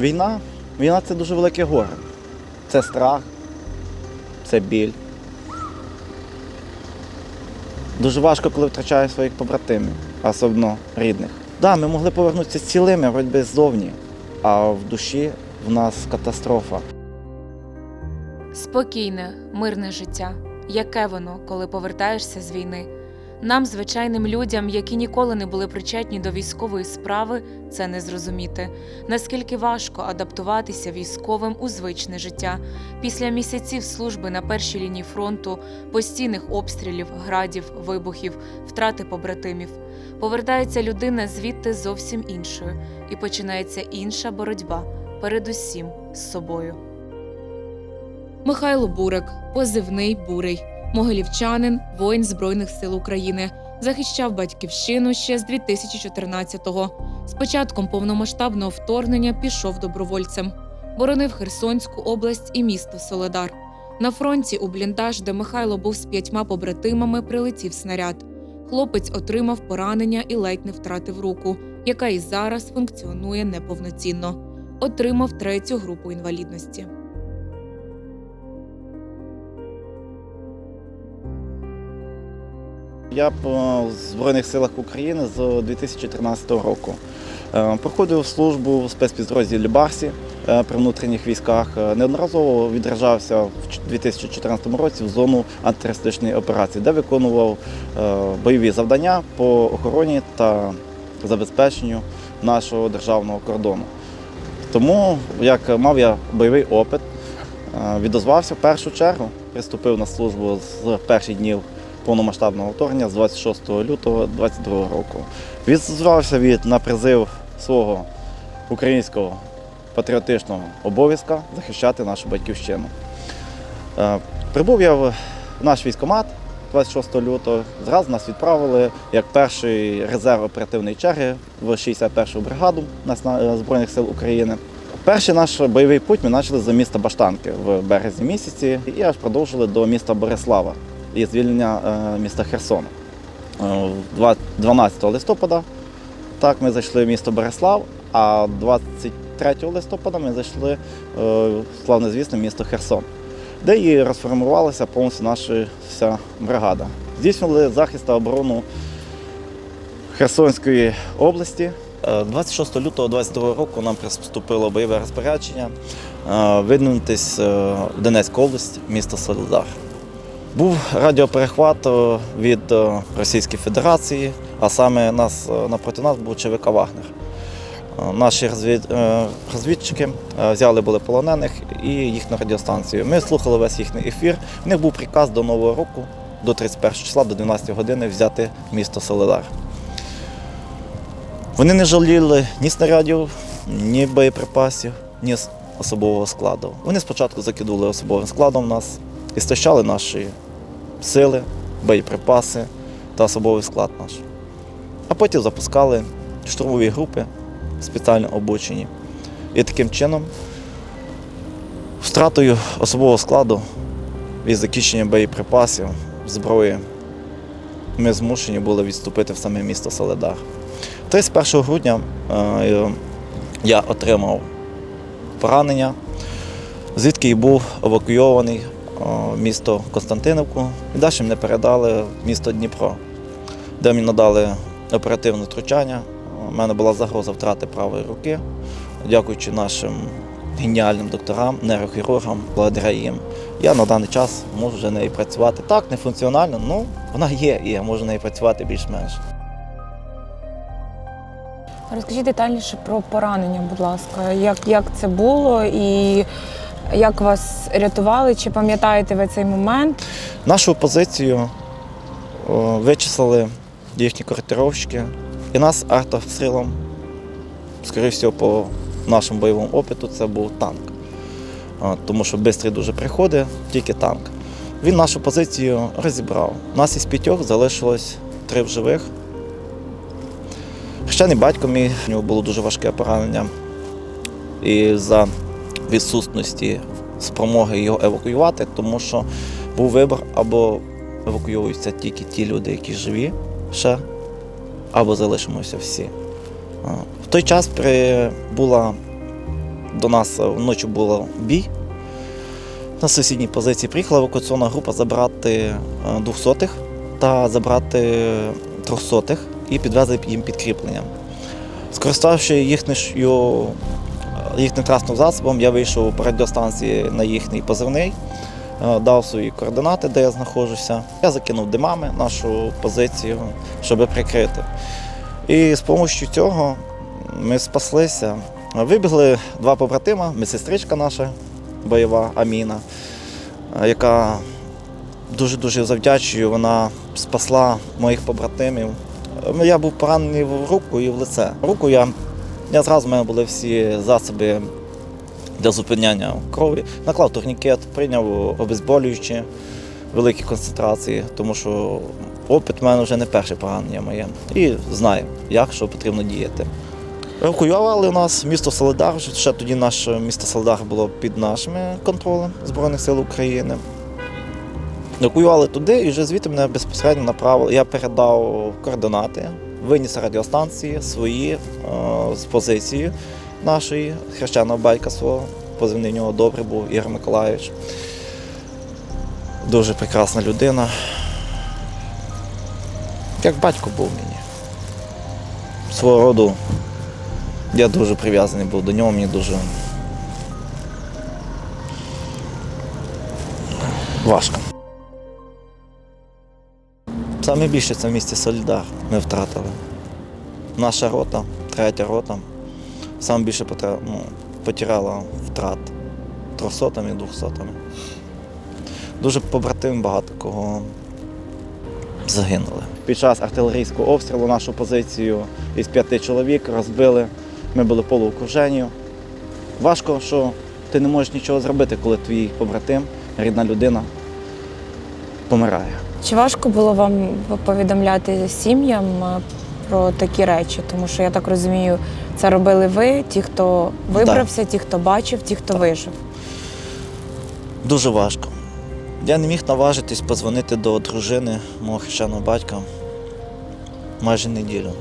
Війна, війна це дуже велике горе. Це страх, це біль. Дуже важко, коли втрачаєш своїх побратимів, а особливо рідних. Так, да, ми могли повернутися цілими, хоч би ззовні, а в душі в нас катастрофа. Спокійне, мирне життя. Яке воно, коли повертаєшся з війни? Нам, звичайним людям, які ніколи не були причетні до військової справи, це не зрозуміти. Наскільки важко адаптуватися військовим у звичне життя після місяців служби на першій лінії фронту, постійних обстрілів, градів, вибухів, втрати побратимів. Повертається людина звідти зовсім іншою, і починається інша боротьба, передусім з собою. Михайло Бурик, позивний Бурий, могилівчанин, воїн Збройних сил України, захищав батьківщину ще з 2014-го. З початком повномасштабного вторгнення пішов добровольцем, боронив Херсонську область і місто Соледар. На фронті у бліндаж, де Михайло був з п'ятьма побратимами, прилетів снаряд. Хлопець отримав поранення і ледь не втратив руку, яка і зараз функціонує неповноцінно. Отримав третю групу інвалідності. Я по Збройних силах України з 2013 року. Е, Проходив службу в спецпідрозділі Барсі е, при внутрішніх військах. Е, Неодноразово відражався в 2014 році в зону антитерористичної операції, де виконував бойові завдання по охороні та забезпеченню нашого державного кордону. Тому, як мав я бойовий опит, відозвався в першу чергу, приступив на службу з перших днів повномасштабного вторгнення з 26 лютого 2022 року. Відзвався від на призив свого українського патріотичного обов'язка захищати нашу батьківщину. Е, Прибув я в наш військкомат 26 лютого. Зразу нас відправили як перший резерв оперативної черги в 61-ту бригаду е, Збройних сил України. Перший наш бойовий путь ми почали за міста Баштанки в березні місяці і аж продовжили до міста Борислава і звільнення е, міста Херсона. Е, 12 листопада так, ми зайшли в місто Борислав, а 23 листопада ми зайшли е, в славнозвісне місто Херсон, де і розформувалася повністю наша вся бригада. Здійснювали захист та оборону Херсонської області. Е, 26 лютого 2022 року нам приступило бойове розпорядження е, видвинутись е, в Донецьку область, місто Солидар. Був радіоперехват е, від е, Російської Федерації, а саме нас, е, напроти нас був ЧВК Вагнер. Наші розвід- розвідчики взяли були полонених і їх на радіостанцію. Ми слухали весь їхній ефір. У них був приказ до Нового року, до 31 числа, до 12 години взяти місто Солидар. Вони не жаліли ні снарядів, ні боєприпасів, ні особового складу. Вони спочатку закидували особовим складом нас і стащали наші сили, боєприпаси та особовий склад наш. А потім запускали штурмові групи, спеціально обучені. І таким чином, втратою особового складу і закінченням боєприпасів, зброї, ми змушені були відступити в саме місто Соледар. 31 грудня е, я отримав поранення, звідки і був евакуйований місто Константиновку. І далі мене передали в місто Дніпро, де мені надали оперативне втручання. У мене була загроза втрати правої руки. Дякуючи нашим геніальним докторам, нейрохірургам, благодаря їм. Я на даний час можу вже нею працювати. Так, не функціонально, ну вона є, і я можу нею працювати більш-менш. Розкажіть детальніше про поранення, будь ласка. Як, як це було і як вас рятували? Чи пам'ятаєте ви цей момент? Нашу позицію вичислили їхні коректировщики, і нас артобстрілом, скоріше всього, по нашому бойовому опиту, це був танк. Тому що швидкий дуже приходить, тільки танк. Він нашу позицію розібрав. Нас із п'ятьох залишилось три в живих. Хрещений батько мій, у нього було дуже важке поранення. І за відсутності спромоги його евакуювати, тому що був вибір або евакуюються тільки ті люди, які живі ще, або залишимося всі. В той час прибула до нас вночі був бій. На сусідній позиції приїхала евакуаційна група забрати е, двохсотих та забрати трьохсотих і підвезли їм підкріплення. Скориставши їхньою, їхнім транспортним засобом, я вийшов по радіостанції на їхній позивний, е, дав свої координати, де я знаходжуся. Я закинув димами нашу позицію, щоб прикрити. І з допомогою цього ми спаслися. Вибігли два побратима, медсестричка наша бойова Аміна, е, яка дуже-дуже завдячую, вона спасла моїх побратимів. Е, Я був поранений в руку і в лице. Руку я, я зразу в мене були всі засоби для зупиняння крові. Наклав турнікет, прийняв обезболюючі великі концентрації, тому що опит в мене вже не перше поранення моє. І знаю, як що потрібно діяти. Евакуювали у нас місто Солидар. Ще тоді наше місто Солидар було під нашим контролем Збройних сил України. Евакуювали туди і вже звідти мене безпосередньо направили. Я передав координати, виніс радіостанції свої е, з позиції нашої, хрещеного байка свого. Позивний в нього добрий був Ігор Миколаївич. Дуже прекрасна людина. Як батько був мені. Свого роду я дуже прив'язаний був до нього, мені дуже важко. Саме більше це в місті Солідар ми втратили. Наша рота, третя рота, саме більше ну, втрат трьохсотами двохсотами. Дуже побратим багато кого загинули. Під час артилерійського обстрілу нашу позицію із п'яти чоловік розбили. Ми були полуокружені. Важко, що ти не можеш нічого зробити, коли твій побратим, рідна людина помирає. Чи важко було вам повідомляти сім'ям е, про такі речі? Тому що я так розумію, це робили ви, ті, хто вибрався, ті, хто бачив, ті, хто вижив. Дуже важко. Я не міг наважитись подзвонити до дружини мого хрещеного батька майже неділю.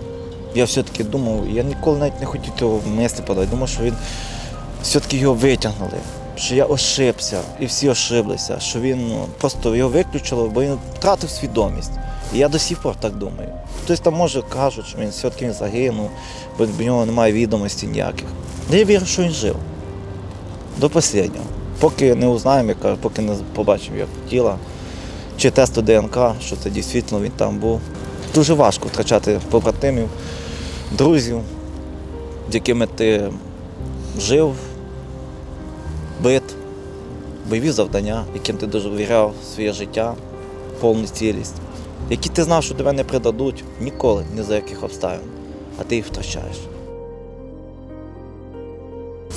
Я все-таки думав, я ніколи навіть не хотів того мислі подати. Думав, що він все-таки його витягнули, що я ошибся, і всі ошиблися, що він ну, просто його виключило, бо він втратив свідомість. І я до сих пор так думаю. Хтось там може кажуть, що він все-таки він загинув, бо в нього немає відомості ніяких. Але я вірю, що він жив. До останнього. Поки не узнаємо, я кажу, поки не побачимо як тіла, чи тесту ДНК, що це дійсно він там був. Дуже важко втрачати побратимів, друзів, з якими ти жив, бойові завдання, яким ти довіряв своє життя, повну цілість, які ти знав, що тебе не придадуть ніколи, ні за яких обставин, а ти їх втрачаєш.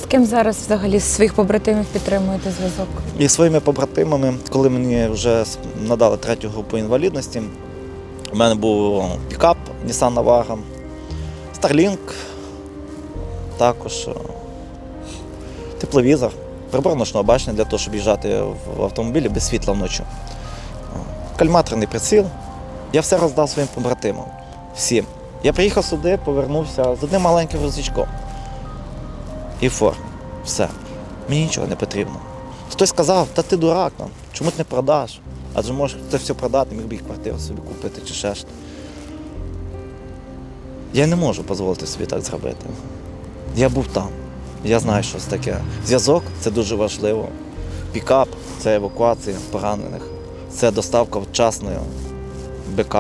З ким зараз взагалі з своїх побратимів підтримуєте зв'язок? І своїми побратимами, коли мені вже надали третю групу інвалідності, у мене був пікап Nissan Navara, Starlink, також е, тепловізор, прибор ночного бачення для того, щоб їжджати в автомобілі без світла вночі. Кальматорний приціл. Я все роздав своїм побратимам. Всім. Я приїхав сюди, повернувся з одним маленьким рюкзачком. І форма. Все. Мені нічого не потрібно. Хтось сказав, та ти дурак нам, чому ти не продаш? Адже можеш це все продати, міг би і квартиру собі купити чи ще що. Я не можу дозволити собі так зробити. Я був там. Я знаю, що це таке. Зв'язок це дуже важливо. Пікап це евакуація поранених, це доставка вчасної БК,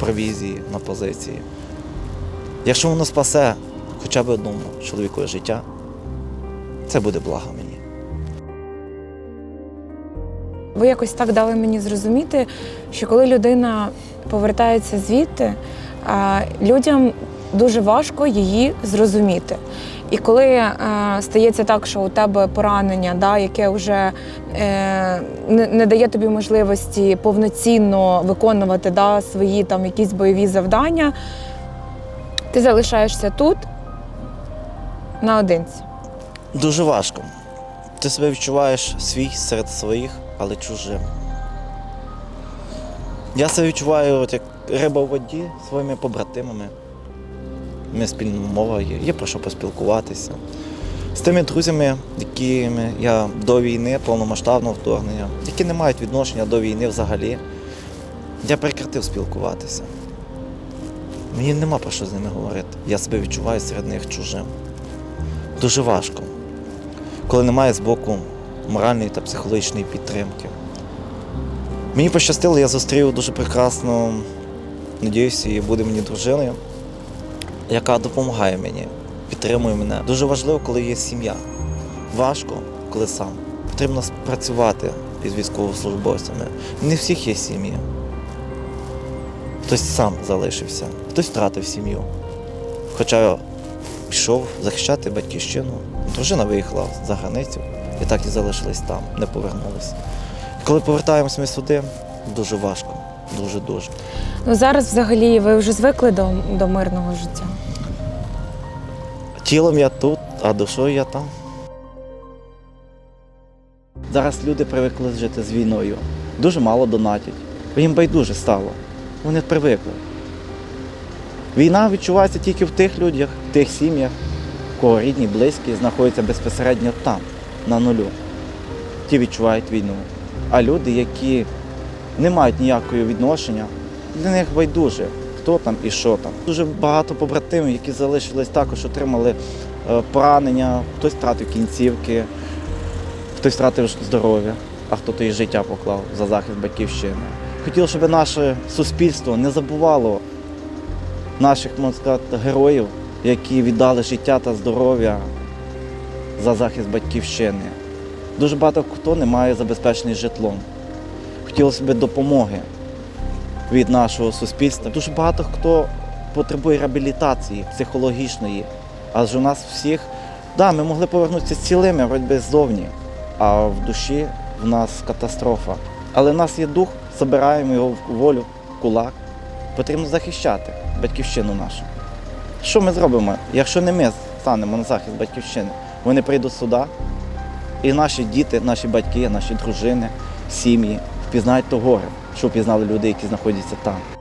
провізії на позиції. Якщо воно спасе хоча б одному чоловікове життя, це буде благо мені. Ви якось так дали мені зрозуміти, що коли людина повертається звідти, людям дуже важко її зрозуміти. І коли е, стається так, що у тебе поранення, да, яке вже е, не, не дає тобі можливості повноцінно виконувати да, свої там якісь бойові завдання, ти залишаєшся тут наодинці. Дуже важко. Ти себе відчуваєш свій серед своїх, але чужим. Я себе відчуваю от як риба в воді своїми побратимами. Ми спільна мова є, про що поспілкуватися. З тими друзями, якими я до війни, повномасштабного вторгнення, які не мають відношення до війни взагалі, я прекратив спілкуватися. Мені нема про що з ними говорити. Я себе відчуваю серед них чужим. Дуже важко, коли немає з боку моральної та психологічної підтримки. Мені пощастило, я зустрів дуже прекрасну, надіюся, і буде мені дружиною, яка допомагає мені, підтримує мене. Дуже важливо, коли є сім'я. Важко, коли сам. Потрібно працювати із військовослужбовцями. Не всіх є сім'ї. Хтось сам залишився, хтось втратив сім'ю. Хоча пішов захищати батьківщину. Дружина виїхала за границю і так і залишилась там, не повернулась. Коли повертаємось ми сюди, дуже важко, дуже-дуже. Ну зараз взагалі ви вже звикли до, до мирного життя. Тілом я тут, а душою я там. Зараз люди привикли жити з війною. Дуже мало донатять. Їм байдуже стало. Вони привикли. Війна відчувається тільки в тих людях, в тих сім'ях, кого рідні, близькі знаходяться безпосередньо там, на нулю. Ті відчувають війну. А люди, які не мають ніякого відношення, для них байдуже, хто там і що там. Дуже багато побратимів, які залишились також, отримали е, поранення, хтось втратив кінцівки, хтось втратив здоров'я, а хто-то і життя поклав за захист батьківщини. Хотілося, щоб наше суспільство не забувало наших, можна сказати, героїв, які віддали життя та здоров'я за захист батьківщини. Дуже багато хто не має забезпечений житлом. Хотілося б допомоги від нашого суспільства. Дуже багато хто потребує реабілітації психологічної. Адже у нас всіх, да, ми могли повернутися цілими, вроді ззовні, а в душі в нас катастрофа. Але в нас є дух, забираємо його в волю, кулак. Потрібно захищати батьківщину нашу. Що ми зробимо, якщо не ми станемо на захист батьківщини? Вони прийдуть сюди, і наші діти, наші батьки, наші дружини, сім'ї впізнають то горе, що впізнали люди, які знаходяться там.